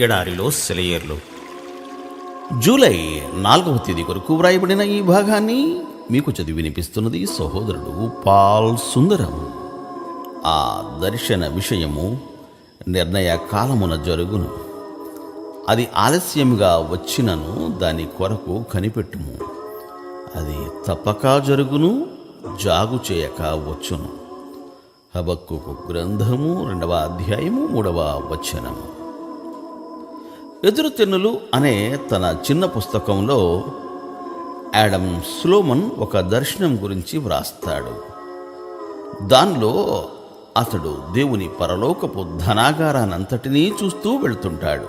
ఎడారిలో సెలయేర్లు. జూలై నాలుగవ తేదీ కొరకు వ్రాయబడిన ఈ భాగాన్ని మీకు చదివి వినిపిస్తున్నది సహోదరుడు పాల్ సుందరం. ఆ దర్శన విషయము నిర్ణయ కాలమున జరుగును. అది ఆలస్యముగా వచ్చినను దాని కొరకు కనిపెట్టుము. అది తప్పక జరుగును జాగు చేయక వచ్చును. హబక్కుకు గ్రంథము రెండవ అధ్యాయము మూడవ వచనము. ఎదురుతెన్నులు అనే తన చిన్న పుస్తకంలో యాడమ్ స్లోమన్ ఒక దర్శనం గురించి వ్రాస్తాడు. దానిలో అతడు దేవుని పరలోకపు ధనాగారానంతటినీ చూస్తూ వెళుతుంటాడు.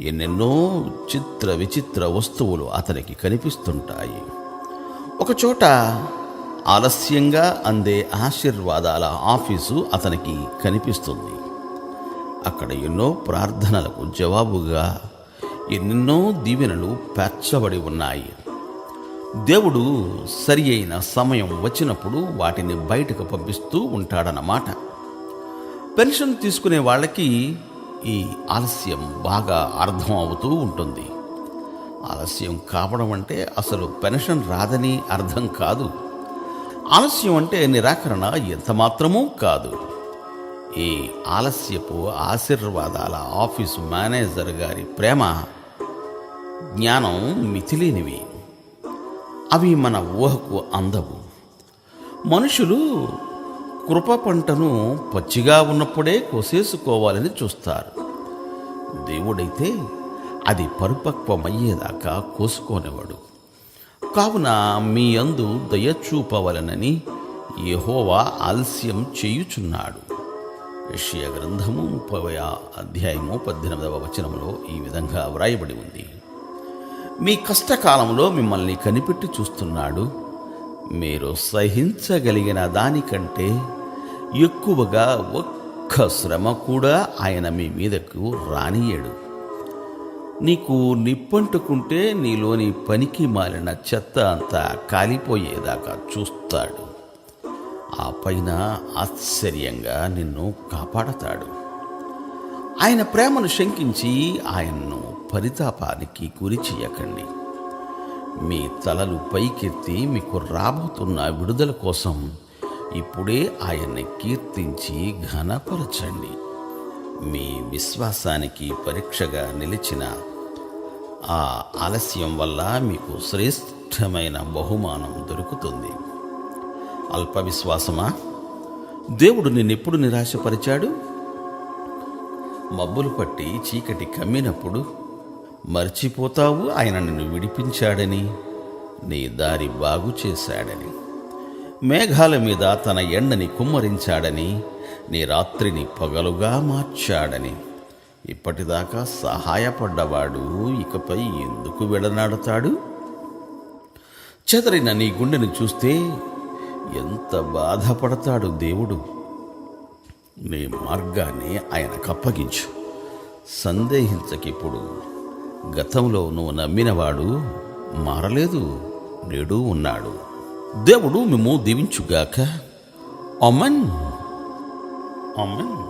ఎన్నెన్నో చిత్ర విచిత్ర వస్తువులు అతనికి కనిపిస్తుంటాయి. ఒకచోట ఆలస్యంగా అందే ఆశీర్వాదాల ఆఫీసు అతనికి కనిపిస్తుంది. అక్కడ ఎన్నో ప్రార్థనలకు జవాబుగా ఎన్నెన్నో దీవెనలు పేర్చబడి ఉన్నాయి. దేవుడు సరి అయిన సమయం వచ్చినప్పుడు వాటిని బయటకు పంపిస్తూ ఉంటాడన్నమాట. పెన్షన్ తీసుకునే వాళ్ళకి ఈ ఆలస్యం బాగా అర్థం అవుతూ ఉంటుంది. ఆలస్యం కావడం అంటే అసలు పెన్షన్ రాదని అర్థం కాదు. ఆలస్యం అంటే నిరాకరణ ఎంత మాత్రమూ కాదు. ఈ ఆలస్యపు ఆశీర్వాదాల ఆఫీసు మేనేజర్ గారి ప్రేమ జ్ఞానం మితిలేనివి. అవి మన ఊహకు అందవు. మనుషులు కృప పంటను పచ్చిగా ఉన్నప్పుడే కోసేసుకోవాలని చూస్తారు. దేవుడైతే అది పరిపక్వమయ్యేదాకా కోసుకోనివాడు కావున మీ అందు దయచూపవలనని యహోవా ఆలస్యం చేయుచున్నాడు. యెషయా గ్రంథము ముప్పై అధ్యాయము పద్దెనిమిదవ వచనంలో ఈ విధంగా వ్రాయబడి ఉంది. మీ కష్టకాలంలో మిమ్మల్ని కనిపెట్టి చూస్తున్నాడు. మీరు సహించగలిగిన దానికంటే ఎక్కువగా ఒక్క శ్రమ కూడా ఆయన మీ మీదకు రానియడు నీకు నిప్పంటుకుంటే నీలోని పనికి మాలిన చెత్త అంతా కాలిపోయేదాకా చూస్తాడు. ఆ పైన ఆశ్చర్యంగా నిన్ను కాపాడతాడు. ఆయన ప్రేమను శంకించి ఆయన్ను పరితాపానికి గురి చేయకండి. మీ తలలు పైకెత్తి మీకు రాబోతున్న విడుదల కోసం ఇప్పుడే ఆయన్ని కీర్తించి ఘనపరచండి. మీ విశ్వాసానికి పరీక్షగా నిలిచిన ఆ ఆలస్యం వల్ల మీకు శ్రేష్టమైన బహుమానం దొరుకుతుంది. అల్ప విశ్వాసమా దేవుడు నిన్నెప్పుడు నిరాశపరిచాడు? మబ్బులు పట్టి చీకటి కమ్మినప్పుడు మర్చిపోతావు ఆయన నిన్ను విడిపించాడని నీ దారి బాగు చేశాడని మేఘాల మీద తన ఎండని కుమ్మరించాడని నీ రాత్రిని పగలుగా మార్చాడని. ఇప్పటిదాకా సహాయపడ్డవాడు ఇకపై ఎందుకు విడనాడతాడు? చెదరిన నీ గుండెని చూస్తే ఎంత బాధపడతాడు దేవుడు? నీ మార్గాన్ని ఆయనకు అప్పగించు సందేహించకిప్పుడు గతంలో నువ్వు నమ్మినవాడు మారలేదు నేడు ఉన్నాడు. దేవుడు మేము దీవించుగాక. అమన్ అమన్